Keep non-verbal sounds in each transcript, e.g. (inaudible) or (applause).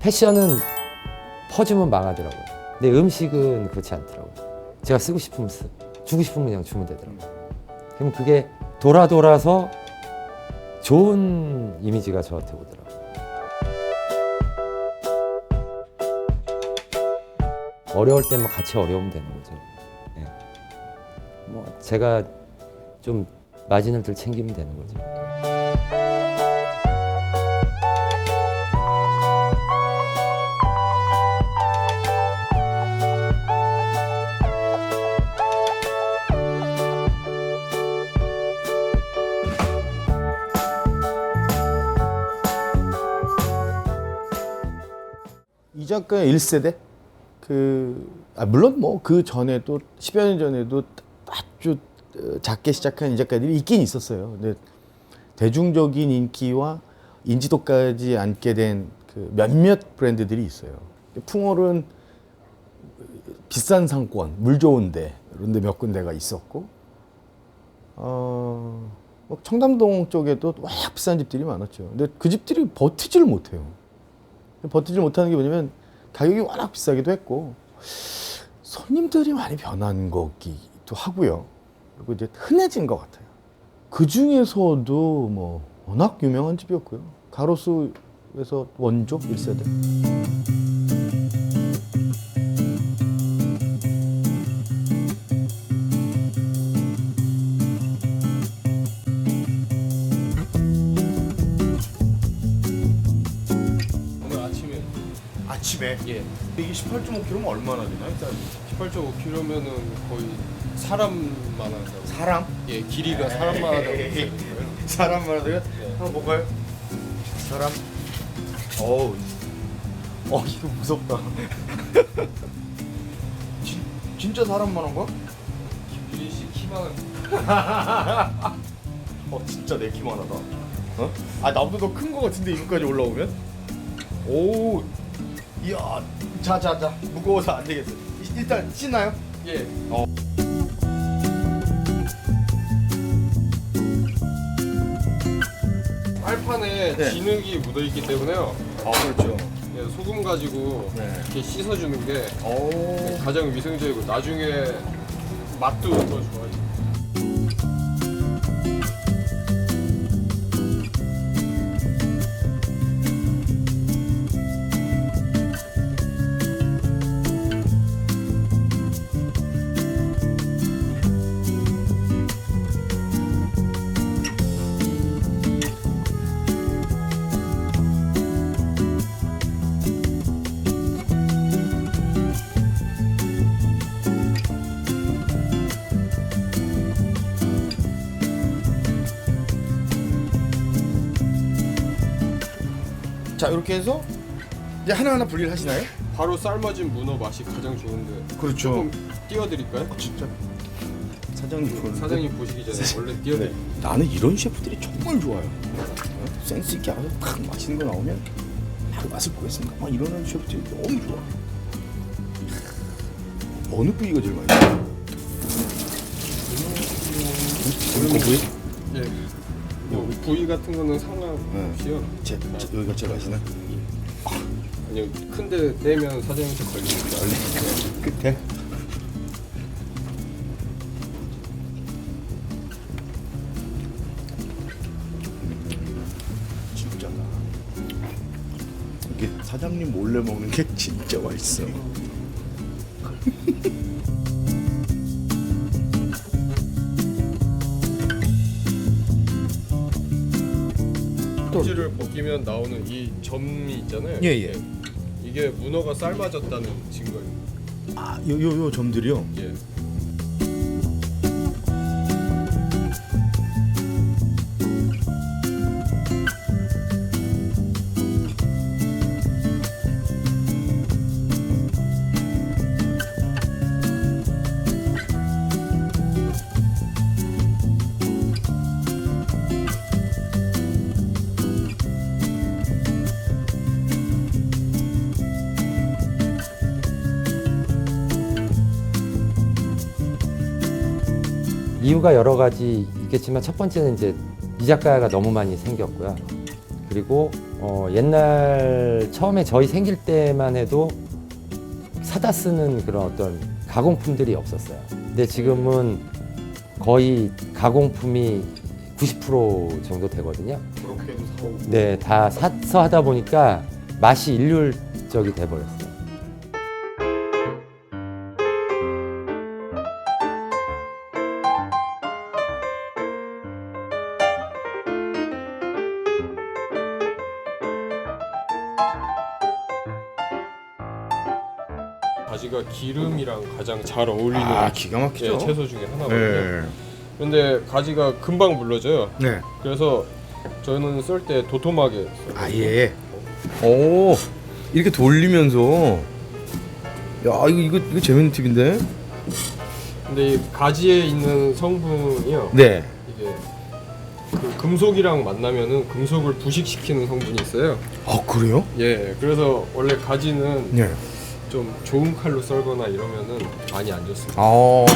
패션은 퍼주면 망하더라고요. 근데 음식은 그렇지 않더라고요. 제가 쓰고 싶으면 쓰, 주고 싶으면 그냥 주면 되더라고요. 그럼 그게 돌아 돌아서 좋은 이미지가 저한테 오더라고요. 어려울 때만 같이 어려우면 되는 거죠. 예. 뭐 제가 좀 마진을 덜 챙기면 되는 거죠. 이 작가의 1세대? 그, 아, 물론 뭐 그 전에도, 10여 년 전에도 아주 어, 작게 시작한 이 작가들이 있긴 있었어요. 근데 대중적인 인기와 인지도까지 앉게 된 그 몇몇 브랜드들이 있어요. 풍월은 비싼 상권, 물 좋은데, 이런 데 몇 군데가 있었고, 어, 뭐 청담동 쪽에도 워낙 비싼 집들이 많았죠. 근데 그 집들이 버티지를 못해요. 버티지 못하는 게 뭐냐면 가격이 워낙 비싸기도 했고 손님들이 많이 변한 거기도 하고요. 그리고 이제 흔해진 것 같아요. 그 중에서도 뭐 워낙 유명한 집이었고요. 가로수에서 원조 1세대. 예 이게 18.5kg면 얼마나 되나요? 쌀? 18.5kg면은 거의 사람만 하다고 사람? 예 길이가 사람만 하다고 거예요 (laughs) 사람만 하다가 한번 볼까요? 사람? 어우 어 이거 무섭다 (laughs) 진, 진짜 사람만 한 거야? 길이 씨 키만 (laughs) 어 진짜 내 키만 하다 어? 아 나보다 더 큰 거 같은데 이거까지 올라오면? 오 이야 자자자 무거워서 안 되겠어 이- 일단 씻나요? 예 어. 빨판에 네. 진흙이 묻어 있기 때문에요 아 그렇죠 예, 소금 가지고 네. 이렇게 씻어주는 게 오 가장 위생적이고 나중에 맛도 더 좋아요. 자 이렇게 해서 이제 하나하나 분리를 하시나요? 바로 삶아진 문어 맛이 가장 좋은데 그렇죠 조금 띄워드릴까요? 진짜 사장님 보는데? 사장님 보시기 전에 원래 띄워드릴게요. 나는 이런 셰프들이 정말 좋아요. 어? 센스 있게 아주 탁 맛있는 거 나오면 바로 맛을 보겠습니다. 막 이러는 셰프들이 너무 좋아. 어느 부위가 제일 맛있어? 고기? 예. 뭐 부위 같은 거는 상관없이요. 제, 제, 여기가 제일 맛있나? 아니요 큰데 떼면 사장님한테 걸리니까. 끝에? 진짜다. 이게 사장님 몰래 먹는 게 진짜 맛있어. 껍질을 벗기면 나오는 이 점이 있잖아요. 예, 예. 이게 문어가 삶아졌다는 증거예요. 아, 요, 요, 요 점들이요? 예. 이유가 여러 가지 있겠지만 첫 번째는 이제 이 작가가 너무 많이 생겼고요. 그리고 어, 옛날 처음에 저희 생길 때만 해도 사다 쓰는 그런 어떤 가공품들이 없었어요. 근데 지금은 거의 가공품이 90% 정도 되거든요. 그렇게도 사오고 네, 다 사서 하다 보니까 맛이 일률적이 돼버렸어요. 가지가 기름이랑 가장 잘 어울리는 아 기가 막히죠. 예, 채소 중에 하나거든요. 네. 근데 가지가 금방 물러져요. 네. 그래서 저는 썰 때 도톰하게 써요. 아 예. 오 이렇게 돌리면서 야 이거 이거 이거 재밌는 팁인데. 근데 이 가지에 있는 성분이요. 네. 이게 그 금속이랑 만나면은 금속을 부식시키는 성분이 있어요. 아 그래요? 예, 그래서 원래 가지는 네. 좀 좋은 칼로 썰거나 이러면은 많이 안 좋습니다. 아.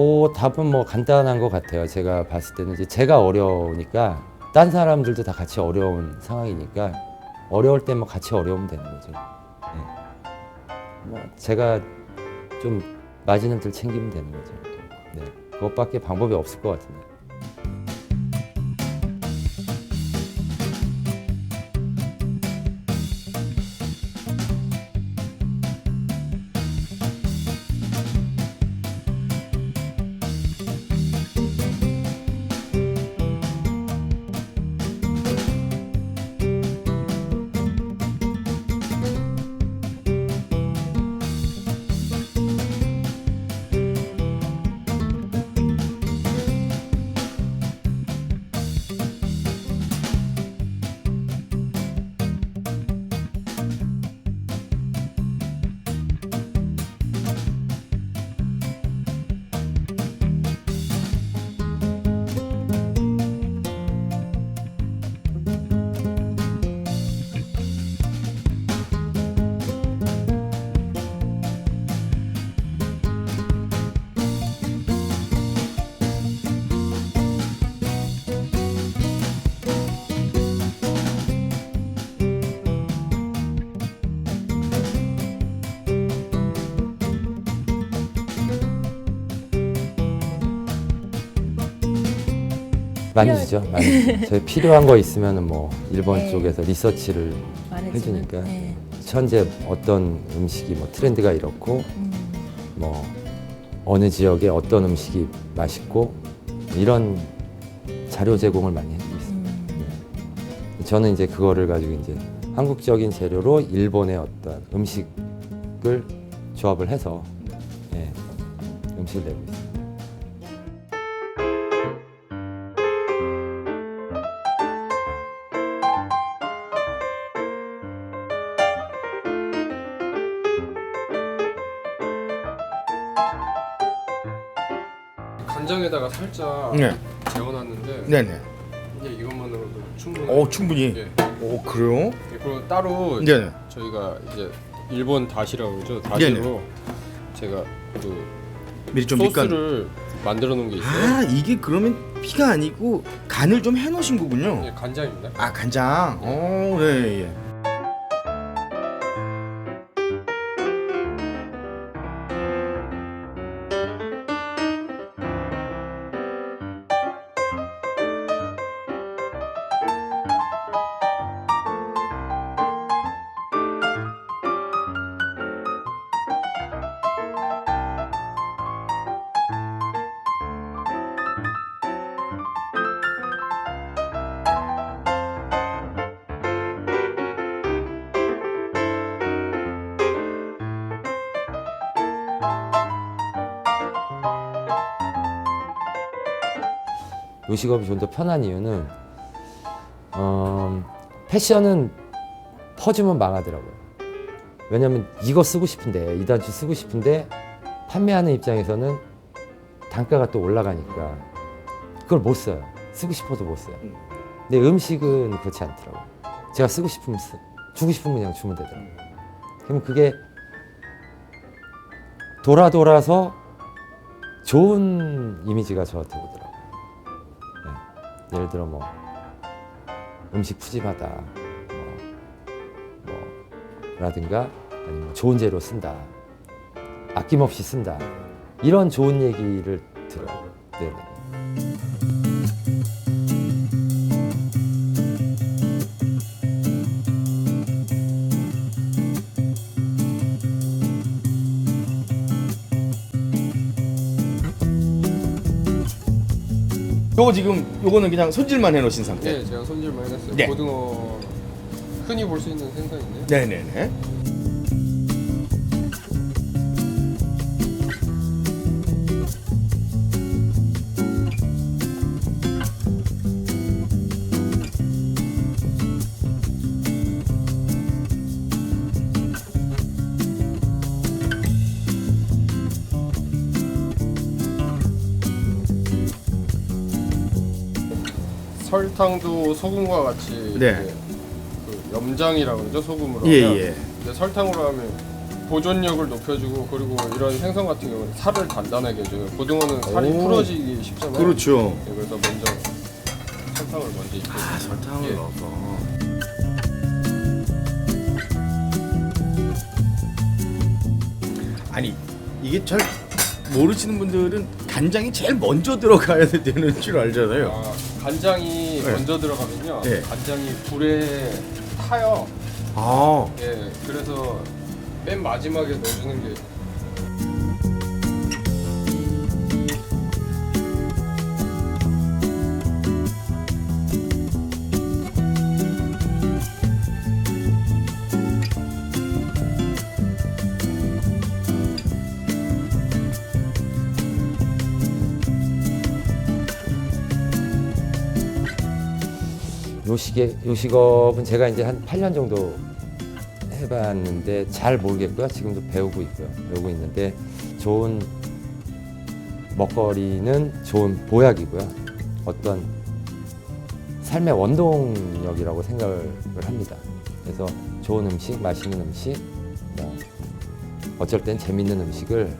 그 답은 뭐 간단한 것 같아요. 제가 봤을 때는 이제 제가 어려우니까 딴 사람들도 다 같이 어려운 상황이니까 어려울 때뭐 같이 어려우면 되는 거죠. 네. 뭐 제가 좀 마지는 들 챙기면 되는 거죠. 네. 그것밖에 방법이 없을 것 같은데. 많이 주죠. 많이 주죠. 저희 필요한 거 있으면 뭐 일본 네. 쪽에서 리서치를 말해주면, 해주니까. 네. 현재 어떤 음식이 뭐 트렌드가 이렇고 음, 뭐 어느 지역에 어떤 음식이 맛있고 이런 자료 제공을 많이 해주고 있습니다. 음. 저는 이제 그거를 가지고 이제 한국적인 재료로 일본의 어떤 음식을 조합을 해서 예, 음식을 내고 있습니다. 살짝 네. 재워놨는데 네네. 이제 이것만으로도 충분히. 어 충분히. 예. 오 그래요? 예, 그리고 따로 네네. 저희가 이제 일본 다시라고 그러죠. 다시로 제가 그 미리 좀 밑간. 소스를 만들어 놓은 게 있어요. 아 이게 그러면 피가 아니고 간을 좀 해놓으신 거군요. 예, 간장입니다. 아 간장. 어, 네, 예. 요식업이 좀 더 편한 이유는 어, 패션은 퍼주면 망하더라고요. 왜냐면 이거 쓰고 싶은데 이 단추 쓰고 싶은데 판매하는 입장에서는 단가가 또 올라가니까 그걸 못 써요. 쓰고 싶어도 못 써요. 근데 음식은 그렇지 않더라고요. 제가 쓰고 싶으면 쓰, 주고 싶으면 그냥 주면 되더라고요. 그러면 그게 돌아 돌아서 좋은 이미지가 저한테 오더라고요. 네. 예를 들어 뭐 음식 푸짐하다, 뭐, 뭐 라든가 아니면 뭐 좋은 재료 쓴다, 아낌없이 쓴다 이런 좋은 얘기를 들어요. 네. 요거 지금 요거는 그냥 손질만 해놓으신 상태. 네, 제가 손질만 해놨어요. 네. 고등어 흔히 볼 수 있는 생선인데요. 네네네. 설탕도 소금과 같이 네. 이렇게 그 염장이라고 그러죠 소금으로 예, 하면 예. 근데 설탕으로 하면 보존력을 높여주고 그리고 이런 생선 같은 경우는 살을 단단하게 해줘요 고등어는 살이 오. 풀어지기 쉽잖아요 그렇죠. 네, 그래서 먼저 설탕을 먼저 입혀주고 아 설탕을 예. 넣어서. 아니 이게 잘 모르시는 분들은 간장이 제일 먼저 들어가야 (laughs) 되는 줄 알잖아요. 아, 간장이 네. 먼저 들어가면요 네. 간장이 불에 타요 아 예 그래서 맨 마지막에 넣어주는 게 요식에 요식업은 제가 이제 한 8년 정도 해봤는데 잘 모르겠고요. 지금도 배우고 있고요. 배우고 있는데 좋은 먹거리는 좋은 보약이고요. 어떤 삶의 원동력이라고 생각을 합니다. 그래서 좋은 음식, 맛있는 음식, 뭐 어쩔 땐 재밌는 음식을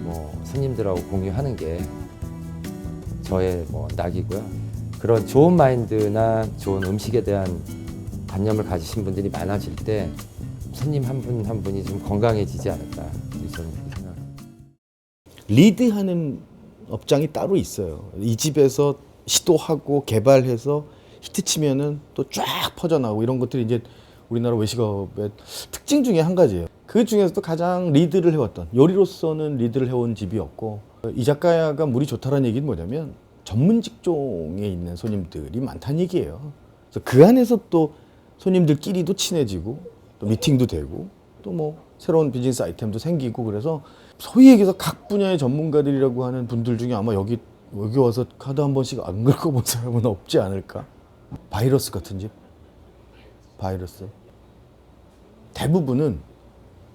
뭐 손님들하고 공유하는 게 저의 뭐 낙이고요. 그런 좋은 마인드나 좋은 음식에 대한 관념을 가지신 분들이 많아질 때 손님 한 분 한 분이 좀 건강해지지 않을까 저는 그렇게 생각합니다. 리드하는 업장이 따로 있어요. 이 집에서 시도하고 개발해서 히트치면은 또 쫙 퍼져나오고 이런 것들이 이제 우리나라 외식업의 특징 중에 한 가지예요. 그 중에서도 가장 리드를 해왔던 요리로서는 리드를 해온 집이었고 이 작가가 물이 좋다라는 얘기는 뭐냐면 전문 직종에 있는 손님들이 많다는 얘기예요. 그래서 그 안에서 또 손님들끼리도 친해지고 또 미팅도 되고 또 뭐 새로운 비즈니스 아이템도 생기고 그래서 소위 얘기해서 각 분야의 전문가들이라고 하는 분들 중에 아마 여기 여기 와서 카드 한 번씩 안 긁어본 사람은 없지 않을까? 바이러스 같은 집? 바이러스. 대부분은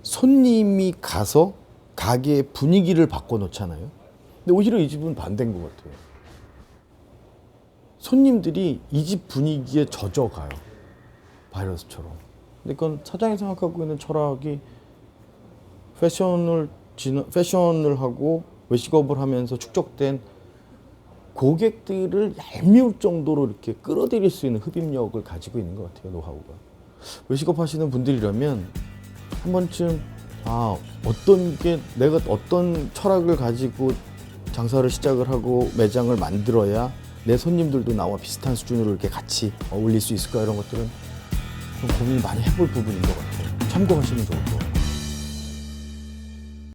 손님이 가서 가게의 분위기를 바꿔놓잖아요. 근데 오히려 이 집은 반대인 것 같아요. 손님들이 이 집 분위기에 젖어가요. 바이러스처럼. 근데 그건 사장이 생각하고 있는 철학이 패션을 진 패션을 하고 외식업을 하면서 축적된 고객들을 얄미울 정도로 이렇게 끌어들일 수 있는 흡입력을 가지고 있는 것 같아요 노하우가 외식업 하시는 분들이라면 한 번쯤 아 어떤 게 내가 어떤 철학을 가지고 장사를 시작을 하고 매장을 만들어야 내 손님들도 나와 비슷한 수준으로 이렇게 같이 어울릴 수 있을까 이런 것들은 좀 고민 많이 해볼 부분인 것 같아요 참고하시면 좋을 것 같아요.